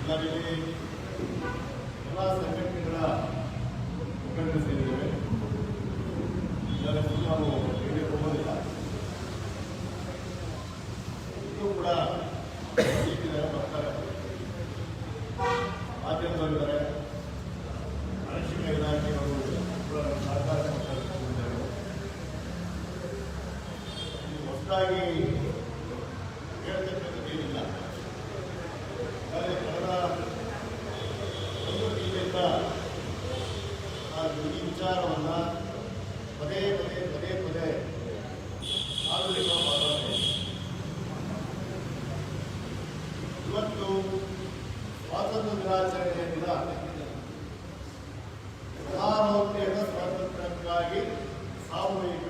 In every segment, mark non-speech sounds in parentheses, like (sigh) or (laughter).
ఇలాంటివి ఎలా సంఘటన కూడా ಇವತ್ತು ಸ್ವಾತಂತ್ರ್ಯ ದಿನಾಚರಣೆಯ ದಿನ. ಪ್ರಧಾನಮಂತ್ರಿಯ ಸ್ವಾತಂತ್ರ್ಯಕ್ಕಾಗಿ ಸಾಮೂಹಿಕ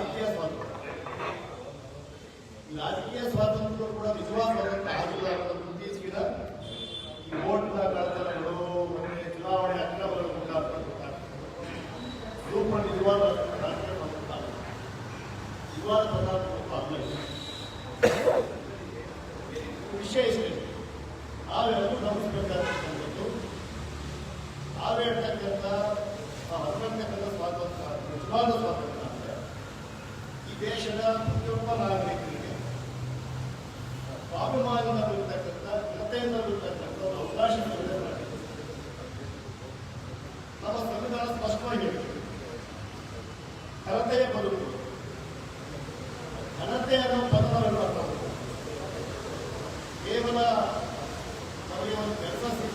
ರಾಜಕೀಯ ಸ್ವಾತಂತ್ರ್ಯ. ರಾಜಕೀಯ ಸ್ವಾತಂತ್ರ್ಯ ಕೂಡ ವಿಶ್ವಾಸ ಸ್ವಾತಂತ್ರ್ಯ ಆಗಿಲ್ಲ ಅನ್ನೋದು ಈ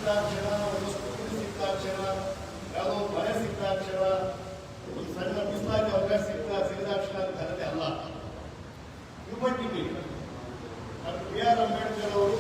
ಸಿಕ್ಕಾಕ್ಷರ ಒಂದು ಸ್ಕೂಲ್ ಸಿಕ್ಕಾಕ್ಷರ ಯಾವುದೋ ಮನೆ ಸಿಕ್ಕಾಕ್ಷರ ಒಂದು ಸಣ್ಣ ಪುಸ್ತಕ ಅವಕಾಶ ಸಿಕ್ಕ ಅಂತ ಅಂತಂದ್ರೆ ಅಲ್ಲ ಯುವ T V B R Ambedkar ಅವರು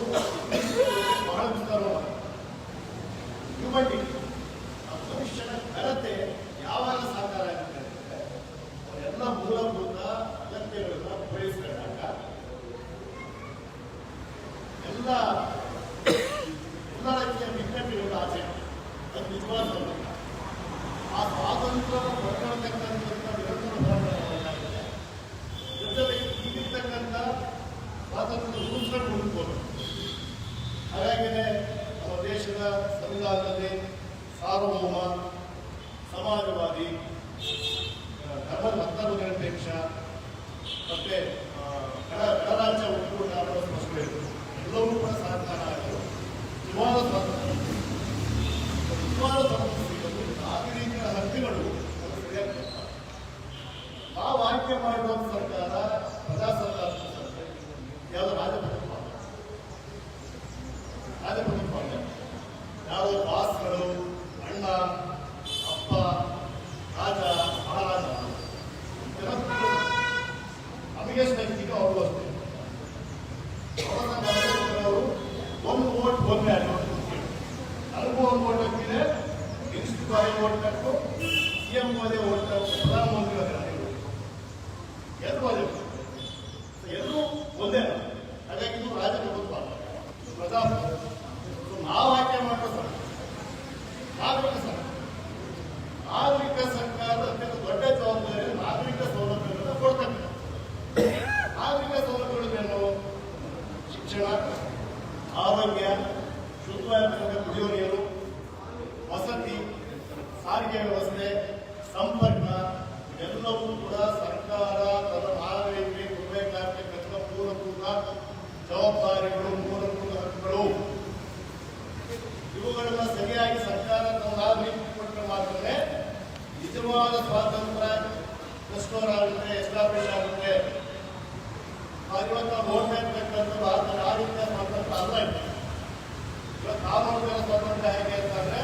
ಕಾನೂನು ಜನ ಸ್ವಾತಂತ್ರ್ಯ ಹೇಗೆ ಅಂತಂದ್ರೆ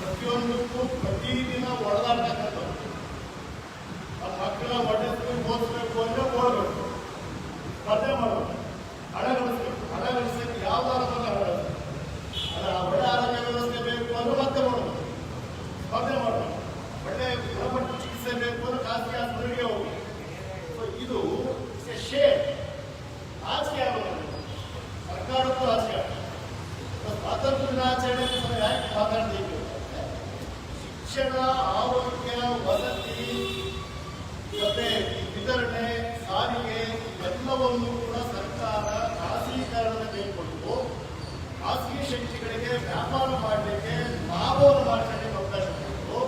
ಪ್ರತಿಯೊಂದಕ್ಕೂ ಪ್ರತಿದಿನ ಒಡೆದಾಡ್ತಕ್ಕಂಥದ್ದು ಆ ಮಕ್ಕಳ ಒಡೆದು ಓದಿಸ್ಬೇಕು ಅಂದ್ರೆ ಓಡಬೇಕು ಸ್ಪರ್ಧೆ ಮಾಡಬೇಕು. ಶಿಕ್ಷಣ, ಆರೋಗ್ಯ, ವಸತಿ, ಜೊತೆ ವಿತರಣೆ, ಸಾರಿಗೆ ಎಲ್ಲವನ್ನು ಕೂಡ ಸರ್ಕಾರ ಖಾಸಗೀಕರಣ ಕೈಗೊಂಡು ಖಾಸಗಿ ಶಕ್ತಿಗಳಿಗೆ ವ್ಯಾಪಾರ ಮಾಡಲಿಕ್ಕೆ ಲಾಭವನ್ನು ಮಾಡ್ಕೊಳ್ಳಿಕ್ಕೆ ಅವಕಾಶ ಕೊಟ್ಟು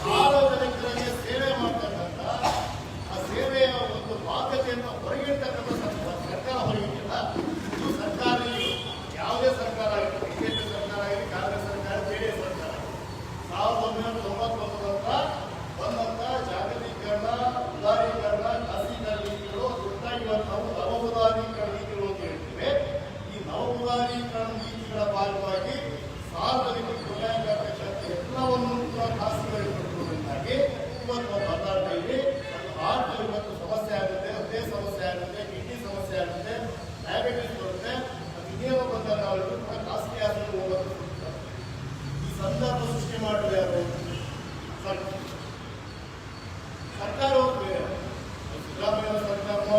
ಸಾರ್ವಜನಿಕರಿಗೆ ಸೇವೆ ಮಾಡ್ತಕ್ಕಂಥ ಆ ಸೇವೆಯ ಒಂದು ಬಾಧ್ಯತೆಯನ್ನು ಹೊರಗಿಡ್ತಕ್ಕಂಥ ಸರ್ಕಾರ ಸರ್ಕಾರ ಹೊರಗಿಟ್ಟಿಲ್ಲ ಇದು ಸರ್ಕಾರ ಇದು. ಯಾವುದೇ ಸರ್ಕಾರ ಆಗಿರಲಿ ಬಿಜೆಪಿ ಸರ್ಕಾರ ಆಗಲಿ ಕಾಂಗ್ರೆಸ್ ಸರ್ಕಾರ ಜೆಡಿಎಸ್ ಸರ್ಕಾರ ಸಾವಿರದ ಒಂಬೈನೂರ ತೊಂಬತ್ತೊಂಬತ್ತರ ಬಂದಂತ ಜಾಗತೀಕರಣ ಉದಾರೀಕರಣ ಖಾಸಗೀಕರಣ ನೀತಿಗಳು ಒಟ್ಟಾಗಿ ಇವತ್ತು ನಾವು ನವ ಉದಾರೀಕರಣ ನೀತಿಗಳು ಅಂತ ಹೇಳ್ತೇವೆ ಈ ನವ ಉದಾರೀಕರಣ ನೀತಿಗಳ ಭಾಗವಾಗಿ ಸಾರ್ವಜನಿಕ ಗುಣಾಂಕ ಎಲ್ಲವನ್ನು ಕೂಡ ಖಾಸಗಿಗೊಳಿಸಿಕೊಳ್ಳುವುದರಿಂದಾಗಿ ಇವತ್ತು ನಾವು ಮಾತಾಡ್ತಾ ಇದ್ದೀವಿ ಹಾರ್ಟ್ ಇವತ್ತು ಸಮಸ್ಯೆ ಆಗುತ್ತೆ ಹೃದಯ ಸಮಸ್ಯೆ ಆಗುತ್ತೆ ಕಿಡ್ನಿ ಸಮಸ್ಯೆ ಆಗುತ್ತೆ ಡಯಾಬಿಟಿಸ್ ಬರುತ್ತೆ ಅದು ಇನ್ನೇನೋ ಬಂದಾಗ ನಾವೆಲ್ಲರೂ ಕೂಡ ಖಾಸಗಿ ಆಸ್ಪತ್ರೆಗೆ ಹೋಗೋದು ಈ ಸಂದರ್ಭ ಸೃಷ್ಟಿ ಮಾಡೋದು ಯಾರು ಸರ್- ಸರ್ಕಾರ ಹೋಗಿ ಬೇರೆ ಸಿದ್ದರಾಮಯ್ಯ ಸರ್ಕಾರನೋ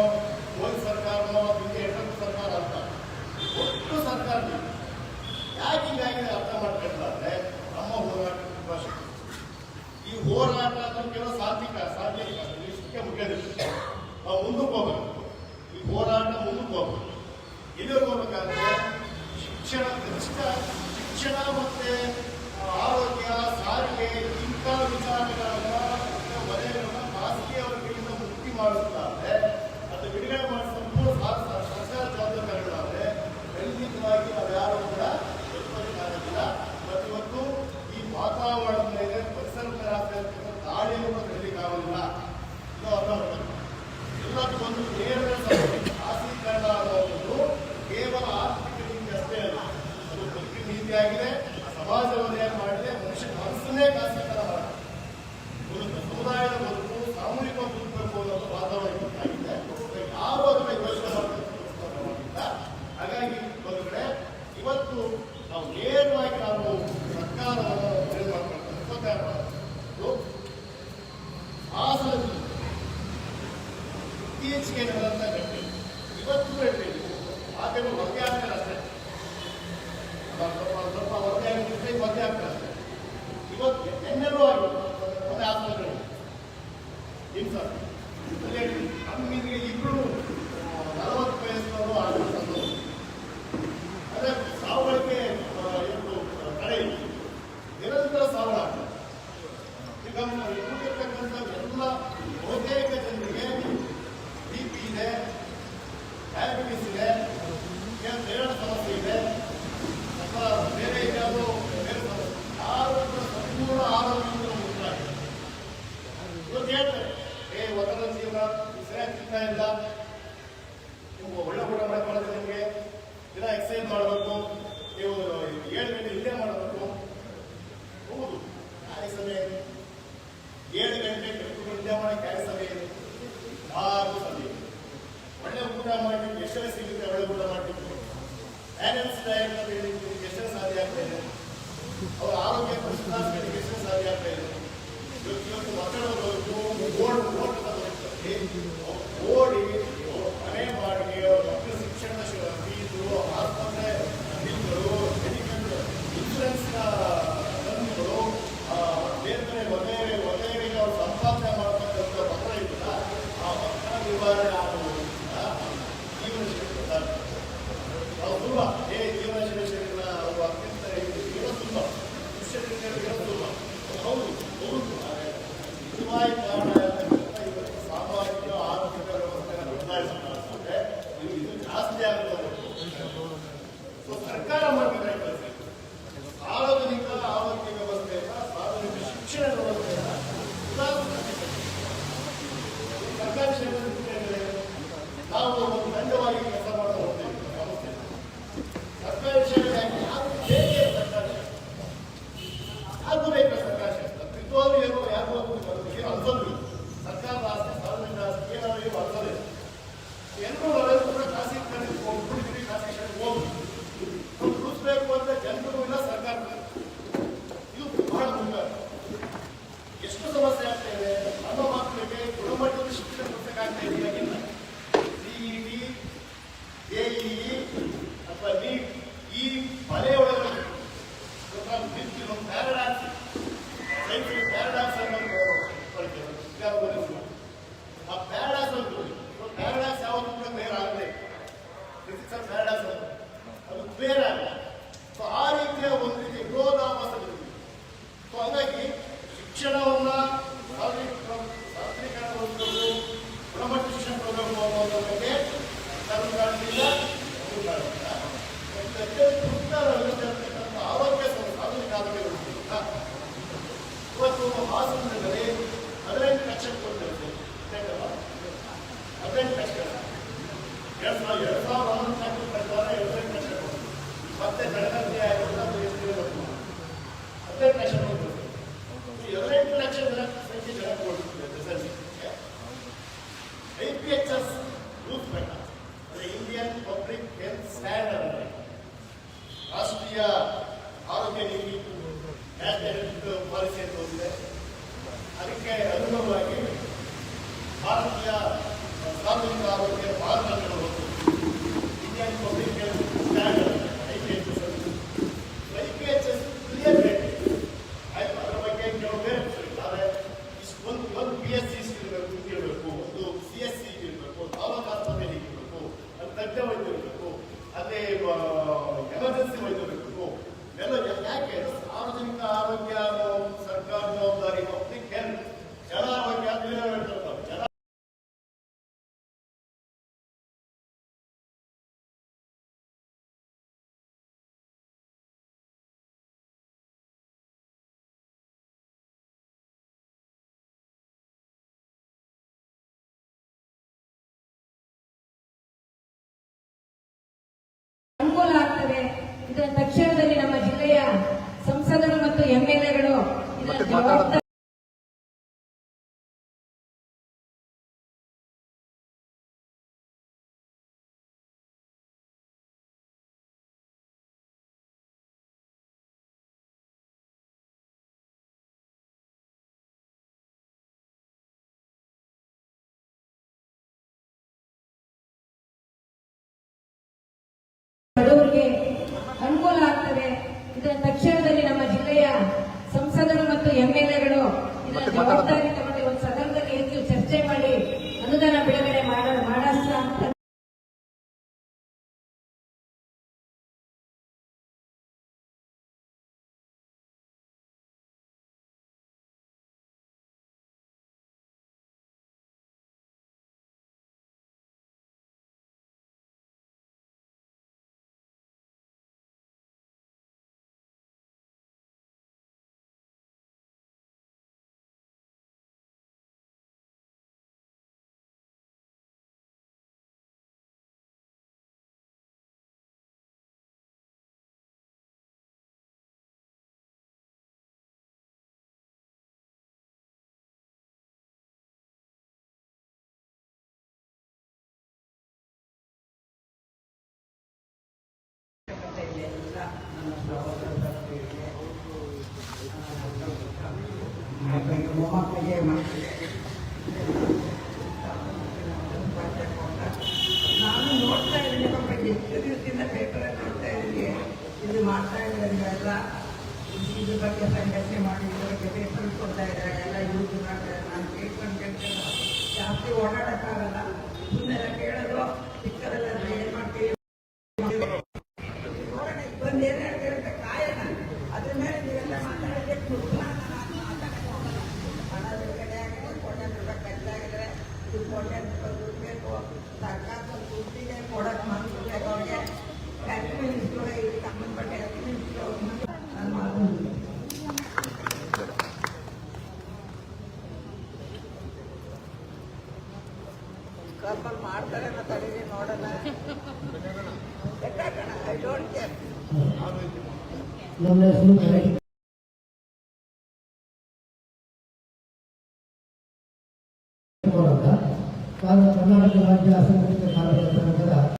ಮೋದಿ ಸರ್ಕಾರನೋ ಹಿಂದೆ ಯಡಿಯೂರಪ್ಪ ಸರ್ಕಾರ ಅಂತ ಸರ್ಕಾರ ಯಾಕೆ ಹೀಗಾಗಿದೆ ಅರ್ಥ ಮಾಡ್ಕೊಂಡ್ರೆ ನಮ್ಮ ಹೋರಾಟ ತುಂಬಾ ಈ ಹೋರಾಟ ಕೆಲವು ಸಾತ್ವಿಕ ಸಾತ್ವಿಕ ಇಷ್ಟಕ್ಕೆ ಮುಖ್ಯದಿಲ್ಲ ನಾವು ಮುಂದಕ್ಕೆ ಹೋಗ್ಬೇಕು ಈ ಹೋರಾಟ ಮುಂದಕ್ಕೆ ಹೋಗ್ಬೇಕು ಎಲ್ಲಿವರೆಗೆ ಹೋಗ್ಬೇಕಾದ್ರೆ ಶಿಕ್ಷಣ ಕನಿಷ್ಠ ಶಿಕ್ಷಣ ಮತ್ತೆ ಆರೋಗ್ಯ ಸಾರಿಗೆ ಇಂಥ ವಿಚಾರಗಳನ್ನ ಇಂಥ ಖಾಸಗಿ ಅವರ ಕೈಯಿಂದ ಮುಕ್ತಿ ಮಾಡುತ್ತಾದ್ರೆ ಅದು ಬಿಡುಗಡೆ ಮಾಡಿ ಸಂಪೂರ್ಣ ಸಾ- ಸರ್ಕಾರ ಜವಾಬ್ದಾರಿಗಳಾದ್ರೆ ಖಂಡಿತವಾಗಿ ನಾವ್ಯಾರು ಕೂಡ ಎದುರಿಸೋದಕ್ಕಾಗೋದಿಲ್ಲ ಮತ್ತು ಇವತ್ತು ಈ ವಾತಾವರಣದ ಮೇಲೆ ಪರಿಸರದ ಮೇಲೆ ಆಗ್ತಿರ್ತಕ್ಕಂಥ ದಾಳಿಯನ್ನು ಕೂಡ ತಡೆಯಲಿಕ್ಕಾಗೋದಿಲ್ಲ ಅರ್ಥ ಒಂದು ನೇರ ಸಮಸ್ಯೆ. ಖಾಸಗೀಕರಣ ಅನ್ನೋದು ಕೇವಲ ಆರ್ಥಿಕ ನೀತಿ ಅಷ್ಟೇ ಅಲ್ಲ. ಅದು ಬದುಕಿನ ನೀತಿ ಆಗಿದೆ. ಸಮಾಜವನ್ನೇ ಮಾಡಿದೆ ಮನುಷ್ಯ ಮನಸ್ಸನ್ನೇ ಒಂದು ಸಮುದಾಯದ ಬದುಕು, ಸಾಮೂಹಿಕ ಬದುಕಬೇಕು ಅನ್ನೋ ವಾತಾವರಣ ಆಗಿದೆ ಯಾರು ಹಾಗಾಗಿ ಒಂದು ಇವತ್ತು ನಾವು ನೇರವಾಗಿ ನಾವು ಸರ್ಕಾರವನ್ನು ಏನು ಮಾಡೋದು ಕೆ ಅದು ರೈತ ಸರ್ಕಾರ ಶಾಸ್ತ್ರ ತ್ರಿಕೋನ ಏನೋ ಯಾರು ಅನ್ಸೋದು ಅನುದಾನ ಬಿಡುಗಡೆ ಮಾಡೋಣ. ಕ್ಷೇತ್ರಗಳಲ್ಲೆಲ್ಲ ಇದ್ರ ಬಗ್ಗೆ ಸಂಘಟನೆ ಮಾಡಿ ಇದ್ರ ಬಗ್ಗೆ ಪೇಪರ್ ಕೊಡ್ತಾ ಇದ್ದಾರೆ, ಎಲ್ಲ ಯೂಸ್ ಮಾಡ್ತಾರೆ ನಾನು ಕೇಳ್ಕೊಂಡು ಕೇಳ್ಕೊಂಡು ಜಾಸ್ತಿ ಓಡಾಡೋಕ್ಕಾಗಲ್ಲ. ಮುಂದೆಲ್ಲ ಕೇಳೋದು ಸಿಕ್ಕರೆಲ್ಲ ಏನು ಮಾಡ್ತೀವಿ ಅಂತ. ಕರ್ನಾಟಕ ರಾಜ್ಯ ಅಸಂಘಟಿತ ಕಾರ್ಮಿಕರ ಸಂಘದ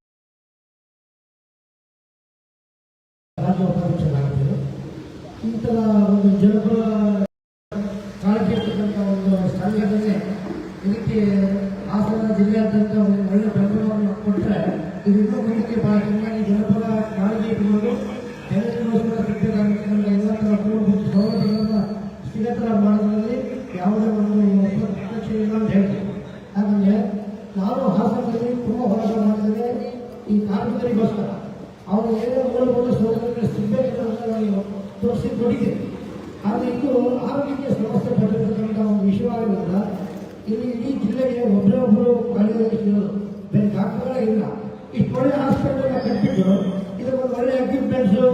ಇಷ್ಟು ಒಳ್ಳೆ ಹಾಸ್ಪಿಟಲ್ ಕಟ್ಟಿದ್ದು ಇದಕ್ಕೊಂದು ಒಳ್ಳೆ ಎಕ್ವಿಪ್ಮೆಂಟ್ಸು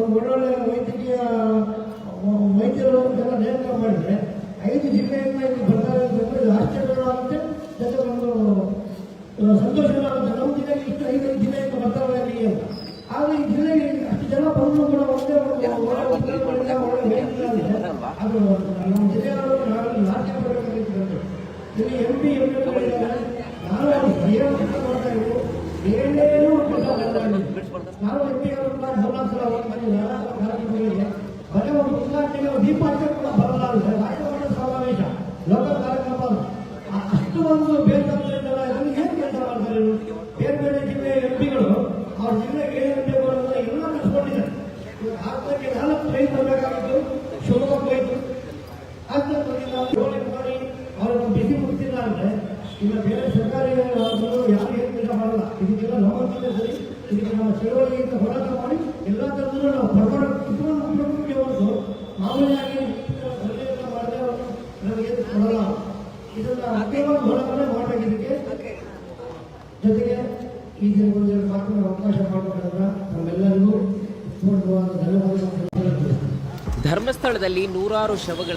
ಒಂದು ಒಳ್ಳೊಳ್ಳೆ ವೈದ್ಯಕೀಯ ವೈದ್ಯರು ಎಲ್ಲ ನೇಮಕ ಮಾಡಿದ್ರೆ ಐದು ಜಿಲ್ಲೆಯಿಂದ ಇಲ್ಲಿ ಬರ್ತಾರೆ ಅಂತಂದ್ರೆ ಇದು ಆಶ್ಚರ್ಯವಾಗುತ್ತೆ. ಜೊತೆ ಒಂದು ಸಂತೋಷ ಸಂತೋಷವಾಗುತ್ತೆ. ನಮ್ಮ ಜಿಲ್ಲೆಗೆ ಇಷ್ಟು ಐದು ಜಿಲ್ಲೆಯಿಂದ ಬರ್ತಾರೆ ಇಲ್ಲಿಗೆ ಅಂತ. ಆದರೆ ಈ ಜಿಲ್ಲೆಗೆ ಅಷ್ಟು ಜನ ಬಂದರೂ ಕೂಡ ಒಂದೇ ಒಂದು ಒಳ್ಳೆ ಅದು ನಮ್ಮ ಜಿಲ್ಲೆಯವರು ನಾವು ನಾಟ್ಯ ಬರಬೇಕಾಗಿತ್ತು ಇಲ್ಲಿ ಎಂ ಪಿ ಎಂ ಪಿ ನಾನು ಸರಿಯಾಗಿ ಕೆಲಸ ಮಾಡ್ತಾ ಇದ್ರು ಏನೇನೂ ನಾನು ಸಲ ಹೋಗ್ತೀನಿ ನಾಲ್ಕು ಕಾರ್ಯಕ್ರಮಗಳಿಗೆ ಬರೀ ಒಂದು ಉದ್ಘಾಟನೆಗೆ ಒಂದು ದೀಪ ಕೂಡ ಬರಲ್ಲ ಅಂದ್ರೆ ರಾಜಕಾರಣ ಸಮಾವೇಶ ಲೋಕ ಕಾರ್ಯಕ್ರಮ ಅಷ್ಟು ಒಂದು ಬೇರೆ ಏನು ಕೆಲಸ ಮಾಡ್ತಾರೆ? ಬೇರೆ ಬೇರೆ ಜಿಲ್ಲೆಯ ಎಂ ಜಿಲ್ಲೆಗೆ ಏನು ಬೇಕು ಅನ್ನೋದನ್ನ ಎಲ್ಲ ನಾಲ್ಕು ಟ್ರೈನ್ ಬರಬೇಕಾಗಿತ್ತು ಶಿವಮೊಗ್ಗ ಬಂದಿಲ್ಲ ಏಳು ಮಾಡಿ ಅವರನ್ನು ಬಿಸಿ ಮುಟ್ಟಿಲ್ಲ ಅಂದ್ರೆ ಈಗ ಬೇರೆ ಸರ್ಕಾರಿ ಚಳವಳಿಯಿಂದ ಹೋರಾಟ ಮಾಡಿ ಎಲ್ಲ ಥರದಲ್ಲೂ ನಾವು ಕುಟುಂಬಕ್ಕೆ ಒಂದು ಮಾಮೂಲಿಯಾಗಿ ಸಲಹೆಯನ್ನ ಮಾಡದೆ ಅವರು ನಮಗೆ ಕೊಡಲ್ಲ. ಇದನ್ನ ಅತ್ಯವಾಗಿ ಹೋರಾಟನೇ ಮಾಡಬೇಕಿದ್ದಕ್ಕೆ ಜೊತೆಗೆ ಈ ದಿನ ಮಾತನಾಡುವ ಅವಕಾಶ ಮಾಡಿಕೊಟ್ಟಾಗ ನಮ್ಮೆಲ್ಲರಿಗೂ ಪೂರ್ಣವಾದ ಧರ್ಮಸ್ಥಳದಲ್ಲಿ ನೂರಾರು ಶವಗಳ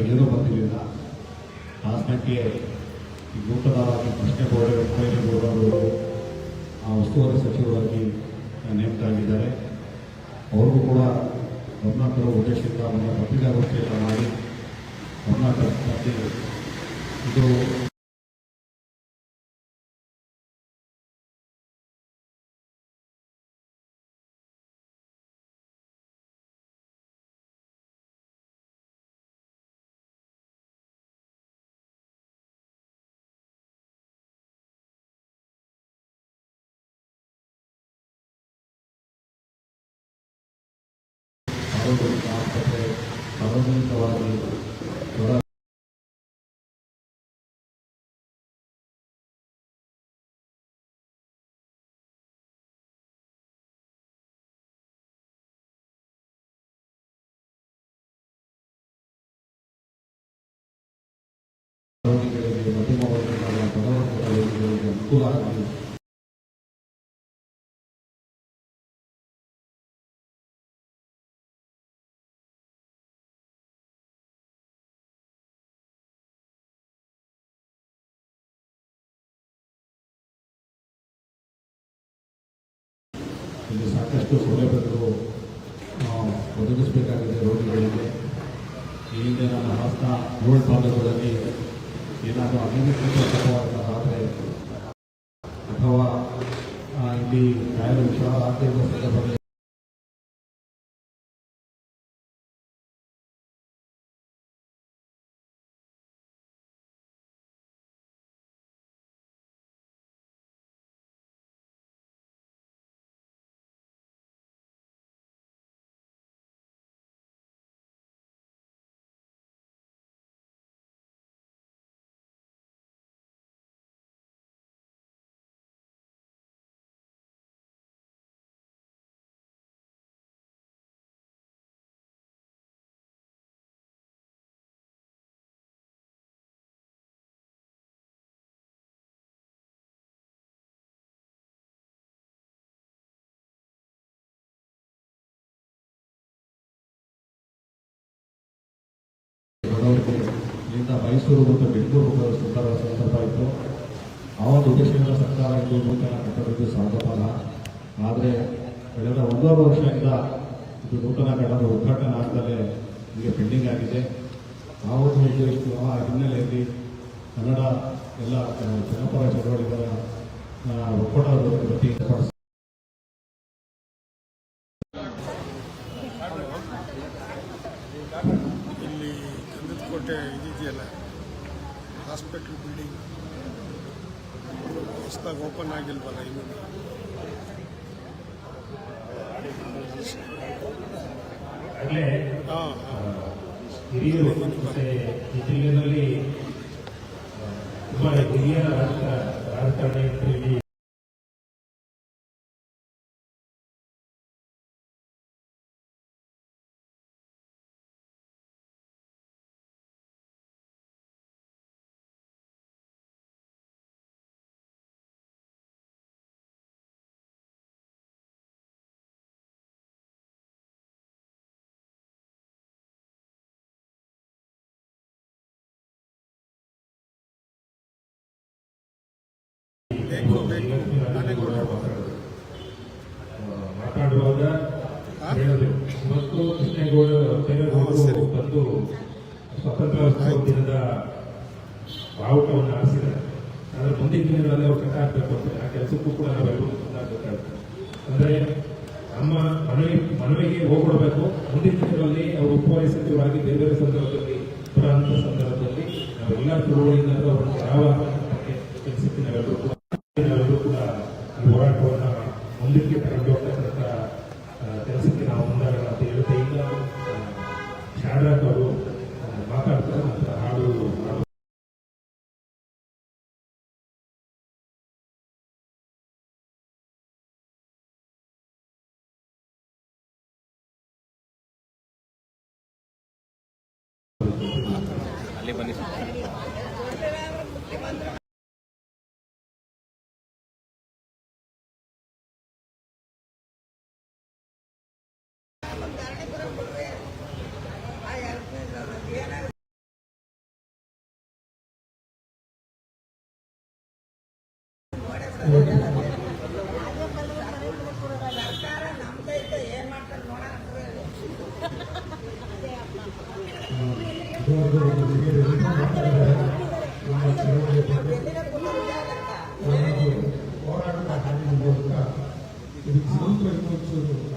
ಅಲ್ಲಿ ತನಕ ಆ ಸಂಖ್ಯೆ ಈ ನೂತನವಾಗಿ ಪ್ರಶ್ನೆ ಬೋರ್ಡ್ ಅವರು ಆ ಉಸ್ತುವಾರಿ ಸಚಿವರಾಗಿ ನೇಮಕ ಆಗಿದ್ದಾರೆ ಅವ್ರಿಗೂ ಕೂಡ ಕರ್ನಾಟಕದ ಉದ್ದೇಶದಿಂದ ಅವರ ಪತ್ರಿಕಾಗೋಷ್ಠಿಯನ್ನು ಮಾಡಿ ಕರ್ನಾಟಕ ಇದು ಇಲ್ಲಿ ಸಾಕಷ್ಟು ಸೌಲಭ್ಯಗಳು ಒದಗಿಸಬೇಕಾಗಿದೆ ರೋಗಿಗಳಿಗೆ. ಇಲ್ಲಿಂದ ನಮ್ಮ ಹಸ್ತ ಏಳು ಮೈಸೂರು ಮತ್ತು ಬೆಂಗಳೂರು ಸರ್ಕಾರ ಸುಂದರ ಸಂದರ್ಭ ಇತ್ತು. ಆ ಒಂದು ಉದ್ದೇಶದಿಂದ ಸರ್ಕಾರ ಇದು ನೂತನ ಕಟ್ಟಡದ್ದು ಸಾಧಪಲ್ಲ ಆದರೆ ಕಳೆದ ಒಂದೂವರೆ ವರ್ಷದಿಂದ ಇದು ನೂತನ ಕಟ್ಟಡದ ಉದ್ಘಾಟನೆ ಆಗ್ತಲೇ ಈಗ ಪೆಂಡಿಂಗ್ ಆಗಿದೆ. ಆ ಒಂದು ಉದ್ದೇಶ ಆ ಹಿನ್ನೆಲೆಯಲ್ಲಿ ಕನ್ನಡ ಎಲ್ಲ ಜನಪರ ಚಟುವಟಿಕೆಗಳ ಒಕ್ಕೂಟದ ವತಿಯಿಂದ ಹೊಸದಾಗಿ ಓಪನ್ ಆಗಿಲ್ವಲ್ಲ ಇನ್ನು? ಹಾಂ ಹಿರಿಯರು ಮತ್ತೆ ಜಿಲ್ಲೆಯಲ್ಲಿ ತುಂಬಾ ಹಿರಿಯ ಬೇಕು ಬೇಕು ನಾನೇ ಮಾತಾಡುವಾಗ ಇವತ್ತು ಕೃಷ್ಣೇಗೌಡ ಸರಿ. ಬಂದು ಸ್ವತಂತ್ರೋತ್ಸವ ದಿನದ ಬಾವುಟವನ್ನು ಆದರೆ ಮುಂದಿನ ದಿನಗಳಲ್ಲಿ ಅವ್ರು ಕಟ್ಟ ಹಾಕಬೇಕು ಅಂತ ಆ ಕೆಲಸಕ್ಕೂ ಕೂಡ ನಾವೆಲ್ಲರೂ ಮುಂದಾಗಬೇಕಾಗುತ್ತೆ. ಅಂದರೆ ನಮ್ಮ ಮನವಿ ಮನವಿಗೆ ಹೋಗ್ಕೊಡ್ಬೇಕು ಮುಂದಿನ ದಿನಗಳಲ್ಲಿ ಅವರು ಸಚಿವರಾಗಿ ಬೇರೆ ಬೇರೆ ಸಂದರ್ಭದಲ್ಲಿ ಸಂದರ್ಭದಲ್ಲಿ ನಾವೆಲ್ಲ ಚಳುವಳಿಯಿಂದ ಅವರನ್ನು ಯಾವ ಕೆಲಸಕ್ಕೆ ನಾವೆಲ್ಲರೂ ಕೂಡ. (laughs) ಹೋರಾಟದ ಮೂಲಕ ಇದಕ್ಕೆ